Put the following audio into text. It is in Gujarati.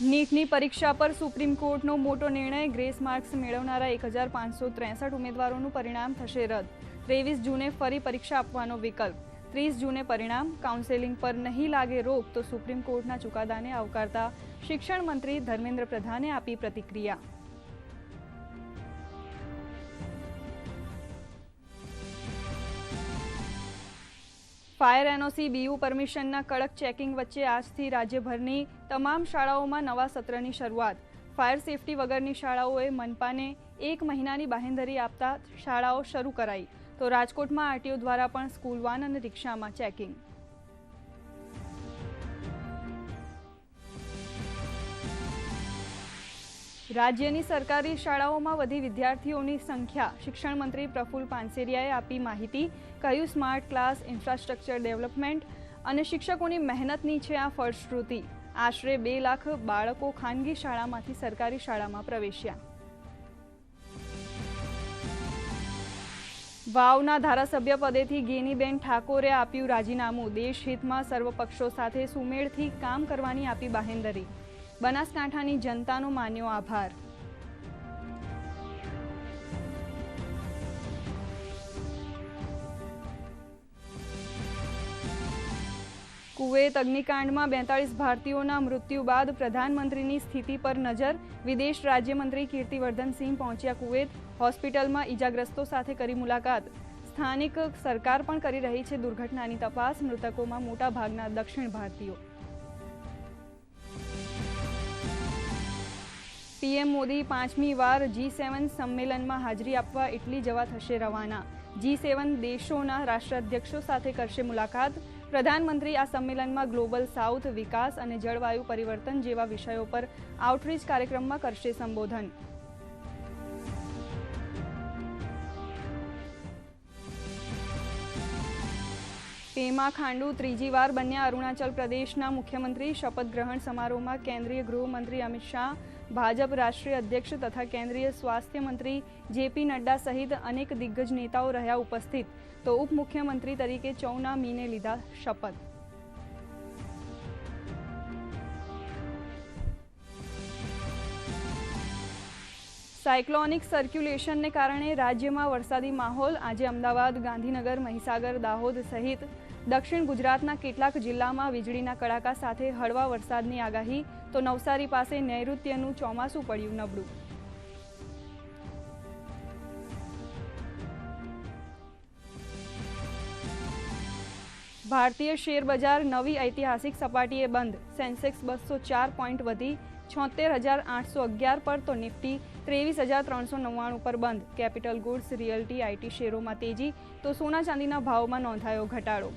નીટની પરીક્ષા પર સુપ્રીમ કોર્ટનો મોટો નિર્ણય. ગ્રેસ માર્ક્સ મેળવનારા એક હજાર પાંચસો ત્રેસઠ ઉમેદવારોનું પરિણામ થશે રદ. ત્રેવીસ જૂને ફરી પરીક્ષા આપવાનો વિકલ્પ. ત્રીસ જૂને પરિણામ. કાઉન્સેલિંગ પર નહીં લાગે રોક તો સુપ્રીમ કોર્ટના ચુકાદાને આવકારતા શિક્ષણ મંત્રી ધર્મેન્દ્ર પ્રધાને આપી પ્રતિક્રિયા. ફાયર એનઓસી, બીયુ પરમિશનના કડક ચેકિંગ વચ્ચે આજથી રાજ્યભરની તમામ શાળાઓમાં નવા સત્રની શરૂઆત. ફાયર સેફટી વગરની શાળાઓએ મનપાને એક મહિનાની બાહેંધરી આપતા શાળાઓ શરૂ કરાઈ. તો રાજકોટમાં આરટીઓ દ્વારા પણ સ્કૂલ વાન અને રિક્ષામાં ચેકિંગ. રાજ્યની સરકારી શાળાઓમાં વધી વિદ્યાર્થીઓની સંખ્યા. શિક્ષણ મંત્રી પ્રફુલ પાનસેરિયાએ આપી માહિતી કયું સ્માર્ટ ક્લાસ, ઇન્ફ્રાસ્ટ્રક્ચર ડેવલપમેન્ટ અને શિક્ષકોની મહેનતની છે આ ફળશ્રુતિ. આશરે બે લાખ બાળકો ખાનગી શાળામાંથી સરકારી શાળામાં પ્રવેશ્યા. વાવના ધારાસભ્ય પદેથી ગેનીબેન ઠાકોરે આપ્યું રાજીનામું. દેશહિતમાં સર્વ પક્ષો સાથે સુમેળથી કામ કરવાની આપી બાહેંધરી. બનાસકાંઠાની જનતાનો માન્યો આભાર. કુવેત અગ્નિકાંડમાં બેતાળીસ ભારતીયોના મૃત્યુ બાદ પ્રધાનમંત્રીની સ્થિતિ પર નજર વિદેશ રાજ્યમંત્રી કીર્તિવર્ધનસિંહ પહોંચ્યા કુવેત હોસ્પિટલમાં ઇજાગ્રસ્તો સાથે કરી મુલાકાત. સ્થાનિક સરકાર પણ કરી રહી છે દુર્ઘટનાની તપાસ, મૃતકોમાં મોટા ભાગના દક્ષિણ ભારતીયો. પીએમ મોદી પાંચમી વાર જી સેવન સંમેલનમાં હાજરી આપવા ઇટલી જવા થશે રવાના. જી સેવન દેશોના રાષ્ટ્રાધ્યક્ષો સાથે કરશે મુલાકાત. પ્રધાનમંત્રી આ સંમેલનમાં ગ્લોબલ સાઉથ, વિકાસ અને જળવાયુ પરિવર્તન જેવા વિષયો પર આઉટરીચ કાર્યક્રમમાં કરશે સંબોધન. પેમા ખાંડુ ત્રીજી વાર બન્યા અરુણાચલ પ્રદેશના મુખ્યમંત્રી શપથ ગ્રહણ સમારોહમાં કેન્દ્રીય ગૃહમંત્રી અમિત શાહ ભાજપ રાષ્ટ્રીય અધ્યક્ષ તથા કેન્દ્રીય સ્વાસ્થ્ય મંત્રી જેપી નડ્ડા સહિત અનેક દિગ્ગજ નેતાઓ રહ્યા ઉપસ્થિત. તો ઉપમુખ્યમંત્રી તરીકે ચૌના મીને લીધા શપથ. સાયક્લોનિક સર્ક્યુલેશનને કારણે રાજ્યમાં વરસાદી માહોલ. આજે અમદાવાદ, ગાંધીનગર, મહીસાગર, દાહોદ સહિત દક્ષિણ ગુજરાતના કેટલાક જિલ્લામાં વીજળીના કડાકા સાથે હળવા વરસાદની આગાહી, તો નવસારી પાસે નૈઋત્યનું ચોમાસું પડ્યું નબળું. ભારતીય શેર બજાર નવી ઐતિહાસિક સપાટીએ બંધ. સેન્સેક્સ બસો ચાર પોઈન્ટ વધી, છોતેર હજાર આઠસો અગિયાર પર તો નિફ્ટી, ત્રેવીસ હજાર ત્રણસો નવ્વાણું પર બંધ. કેપિટલ ગુડ્સ, રિયલ્ટી, આઈટી શેરોમાં તેજી, તો સોના ચાંદીના ભાવમાં નોંધાયો ઘટાડો.